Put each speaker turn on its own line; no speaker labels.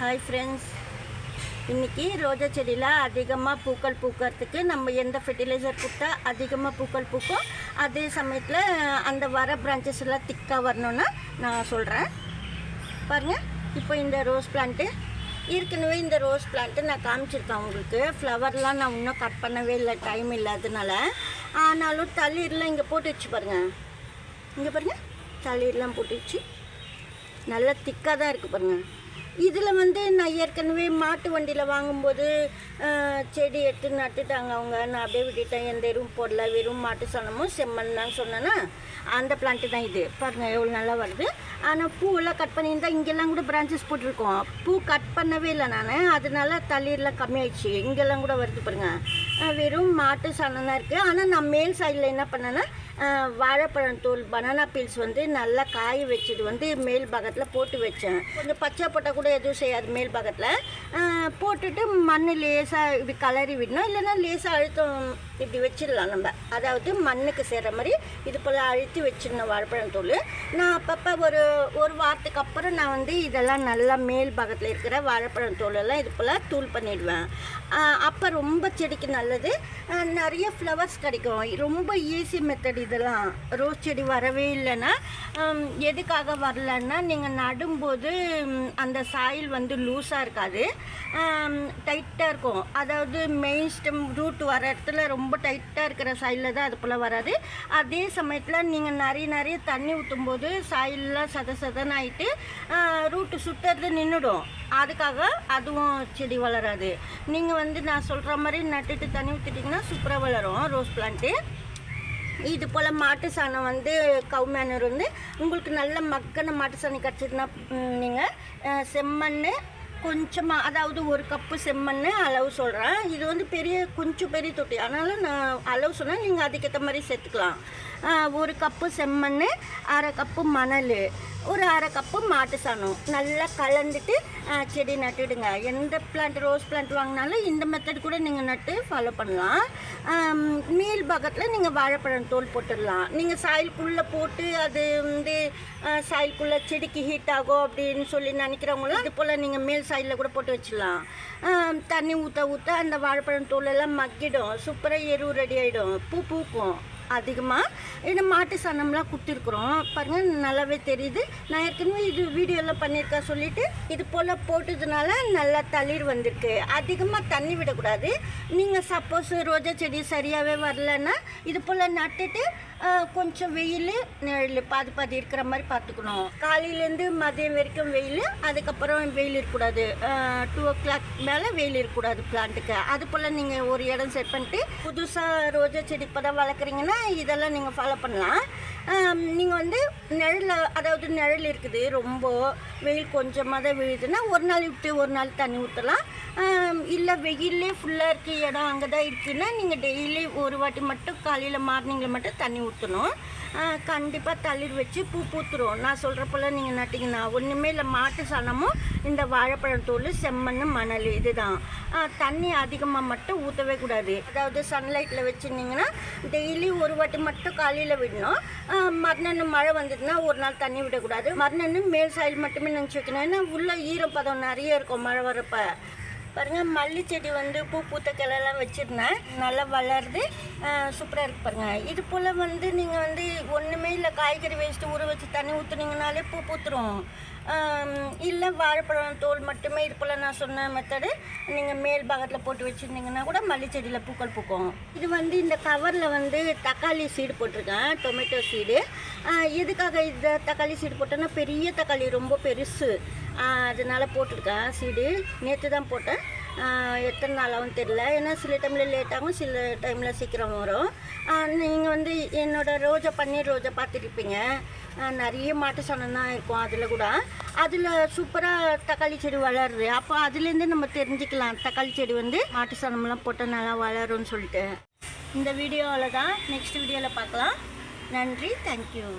Hi friends இன்றைக்கி ரோஜா செடியில் அதிகமாக பூக்கள் பூக்கிறதுக்கு நம்ம எந்த ஃபெர்டிலைசர் கொடுத்தா அதிகமாக பூக்கள் பூக்கும்? அதே சமயத்தில் அந்த வர பிரான்ச்சஸ் எல்லாம் திக்காக வரணும்னா நான் சொல்கிறேன் பாருங்கள் இப்போ இந்த ரோஸ் பிளான்ட்டு ஏற்கனவே இந்த ரோஸ் பிளான்ட்டு நான் காமிச்சிருக்கேன் உங்களுக்கு. ஃப்ளவர்லாம் நான் இன்னும் கட் பண்ணவே இல்லை டைம் இல்லாததுனால ஆனாலும் தளிர்லாம் இங்கே போட்டு வச்சு பாருங்கள் இங்கே பாருங்கள் தளிர்லாம் போட்டு வச்சு. நல்லா திக்காக தான் இருக்குது பாருங்கள் இதில் வந்து நான் ஏற்கனவே மாட்டு வண்டியில் வாங்கும்போது செடி எடுத்து நட்டுட்டாங்க அவங்க. நான் அப்படியே விட்டுட்டேன். எந்த எருவும் போடல. வெறும் மாட்டு சாணமும் செம்மண் தான் சொன்னேன்னா அந்த பிளான்ட்டு தான் இது. பாருங்கள் எவ்வளோ நல்லா வருது. ஆனால் பூவெல்லாம் கட் பண்ணியிருந்தால் இங்கெல்லாம் கூட பிரான்ச்சஸ் போட்டிருக்கோம். பூ கட் பண்ணவே இல்லை நான். அதனால தளிரெலாம் கம்மியாயிடுச்சு. இங்கெல்லாம் கூட வருது பாருங்க. வெறும் மாட்டு சாணம் தான் இருக்குது ஆனால் நான் மேல் சைடில் என்ன பண்ணேன்னா வாழைப்பழத்தூள் பனானா பீல்ஸ் வந்து நல்லா காய வச்சது வந்து மேல் பாகத்தில் போட்டு வச்சேன். கொஞ்சம் பச்சை போட்டால் கூட எதுவும் செய்யாது மேல் பாகத்தில். போட்டுட்டு மண் லேசாக இப்படி கலரி விடணும். இல்லைன்னா லேசாக அழுத்தம் இப்படி வச்சிடலாம் நம்ம. அதாவது மண்ணுக்கு சேர்கிற மாதிரி இது போல் அழுத்தி வச்சிடணும் வாழைப்பழத்தூள் நான் அப்பப்போ ஒரு ஒரு வாரத்துக்கு அப்புறம் நான் வந்து இதெல்லாம் நல்லா மேல் பாகத்தில் இருக்கிற வாழைப்பழத்தூளெல்லாம் இது போல் தூள் பண்ணிடுவேன். அப்போ ரொம்ப செடிக்கு நல்லது. நிறைய ஃப்ளவர்ஸ் கிடைக்கும். ரொம்ப ஈஸி மெத்தட் இதெல்லாம் ரோஸ் செடி வரவே இல்லைன்னா எதுக்காக வரலன்னா நீங்கள் நடும்போது அந்த சாயில் வந்து லூஸாக இருக்காது. டைட்டாக இருக்கும். அதாவது மெயின் ஸ்டெம் ரூட் வர இடத்துல ரொம்ப டைட்டாக இருக்கிற சாயிலில் தான் அது போல் வராது. அதே சமயத்தில் நீங்கள் நிறைய நிறைய தண்ணி ஊற்றும் போது சாயிலெலாம் சத சதன் ஆகிட்டு ரூட்டு சுற்றுறது நின்றுடும் அதுக்காக அதுவும் செடி வளராது. நீங்கள் வந்து நான் சொல்கிற மாதிரி நட்டுட்டு தண்ணி ஊற்றிட்டிங்கன்னா சூப்பராக வளரும் ரோஸ் பிளான்ட்டு இது போல் மாட்டு சாணம் வந்து கவு மேனர் வந்து உங்களுக்கு நல்ல மக்கன மாட்டு சாணம் கிடச்சிதுன்னா நீங்கள் செம்மண் கொஞ்சமாக அதாவது ஒரு கப்பு செம்மண் அளவு சொல்கிறேன் இது வந்து பெரிய கொஞ்சம் பெரிய தொட்டி. அதனால் நான் அளவு சொன்னால் நீங்கள் அதுக்கேற்ற மாதிரி சேர்த்துக்கலாம். ஒரு கப்பு செம்மண் அரை கப்பு மணல். ஒரு அரை கப்பு மாட்டு சாணம். நல்லா கலந்துட்டு செடி நட்டுடுங்க. எந்த பிளான்ட் ரோஸ் பிளான்ட் வாங்கினாலும் இந்த மெத்தட் கூட நீங்கள் நட்டு ஃபாலோ பண்ணலாம். மேல் பாகத்தில் நீங்கள் வாழைப்பழம் தோல் போட்டுடலாம். நீங்கள் சாயிலுக்குள்ளே போட்டு அது வந்து சாயிலுக்குள்ளே செடிக்கு ஹீட் ஆகும் அப்படின்னு சொல்லி நினைக்கிறவங்களும் இது போல் நீங்கள் மேல் சாயிலில் கூட போட்டு வச்சிடலாம். தண்ணி ஊற்ற ஊற்ற அந்த வாழைப்பழம் தோல் எல்லாம் மக்கிடும். சூப்பராக எரு ரெடி ஆகிடும் பூ பூக்கும். அதிகமாக இந்த மாட்டு சாணம்லாம் கொடுத்துருக்குறோம். பாருங்கள் நல்லாவே தெரியுது. நான் ஏற்கனவே இது வீடியோவில் பண்ணியிருக்கேன் சொல்லிட்டு இது போல் போட்டதுனால நல்லா தளிர் வந்திருக்கு. அதிகமாக தண்ணி விடக்கூடாது. நீங்கள் சப்போஸ் ரோஜா செடி சரியாகவே வரலன்னா இது போல் நட்டுட்டு கொஞ்சம் வெயில் நிழல் பாதி பாதி இருக்கிற மாதிரி பார்த்துக்கணும். காலையிலேருந்து மதியம் வரைக்கும் வெயில் அதுக்கப்புறம் வெயில் இருக்கக்கூடாது. டூ ஓ கிளாக் மேலே வெயில் இருக்கக்கூடாது பிளான்ட்டுக்கு அது போல் நீங்கள் ஒரு இடம் செட் பண்ணிட்டு புதுசாக ரோஜா செடி இப்போ தான் வளர்க்குறீங்கன்னா இதெல்லாம் நீங்கள் ஃபாலோ பண்ணலாம். நீங்கள் வந்து நிழல் அதாவது நிழல் இருக்குது ரொம்ப வெயில் கொஞ்சமாக தான் விழுதுன்னா ஒரு நாள் விட்டு ஒரு நாள் தண்ணி ஊற்றலாம் இல்லை வெயிலே ஃபுல்லாக இருக்க இடம் அங்கே தான் இருக்குன்னா நீங்கள் டெய்லி ஒரு வாட்டி மட்டும் காலையில் மார்னிங்கில் மட்டும் தண்ணி ஊற்றணும் கண்டிப்பாக தளிர் வச்சு பூ பூத்துரும். நான் சொல்கிற போல் நீங்கள் நட்டிங்கன்னா ஒன்றுமே இல்லை மாட்டு சாணமும் இந்த வாழைப்பழம் செம்மண் மணல் இதுதான். தண்ணி அதிகமாக மட்டும் ஊற்றவே கூடாது. அதாவது சன்லைட்டில் வச்சுருந்தீங்கன்னா டெய்லி ஒரு வாட்டி மட்டும் காலையில் விடணும். மறுநாள் மழை வந்ததுன்னா ஒரு நாள் தண்ணி விடக்கூடாது. மறுநாள் மேல் சாயில் மட்டுமே நினச்சி வைக்கணும். ஏன்னா உள்ளே ஈரப்பதம் நிறைய இருக்கும் மழை வரப்போ பாருங்கள் மல்லி செடி வந்து பூ பூத்த கிளெல்லாம் வச்சுருந்தேன். நல்லா வளருது. சூப்பராக இருக்கு பாருங்கள் இது போல் வந்து நீங்கள் வந்து ஒன்றுமே இல்லை காய்கறி வேஸ்ட்டு ஊற வச்சு தண்ணி ஊற்றுனீங்கனாலே பூ பூத்துரும். இல்லை வாழைப்பழம் தோல் மட்டுமே இது போல் நான் சொன்ன மெத்தடு நீங்கள் மேல் பாகத்தில் போட்டு வச்சுருந்தீங்கன்னா கூட மல்லி செடியில் பூக்கள் பூக்கும். இது வந்து இந்த கவரில் வந்து தக்காளி சீடு போட்டிருக்கேன் டொமேட்டோ சீடு எதுக்காக இந்த தக்காளி சீடு போட்டோன்னா பெரிய தக்காளி ரொம்ப பெருசு. அதனால் போட்டிருக்கேன் சீடு. நேற்று தான் போட்டேன். எத்தனை நாளாகவும் தெரில ஏன்னா சில டைமில் லேட் ஆகும் சில டைமில் சீக்கிரம் வரும். நீங்கள் வந்து என்னோட ரோஜா பன்னீர் ரோஜா பார்த்துருப்பீங்க. நிறைய மாட்டு சாணம் தான் இருக்கும் அதில் கூட. அதில் சூப்பராக தக்காளி செடி வளருது. அப்போ அதுலேருந்து நம்ம தெரிஞ்சுக்கலாம். தக்காளி செடி வந்து மாட்டு சாணம்லாம் போட்டால் நல்லா வளரும்னு சொல்லிட்டு. இந்த வீடியோவில் தான் நெக்ஸ்ட் வீடியோவில் பார்க்கலாம். நன்றி. தேங்க்யூ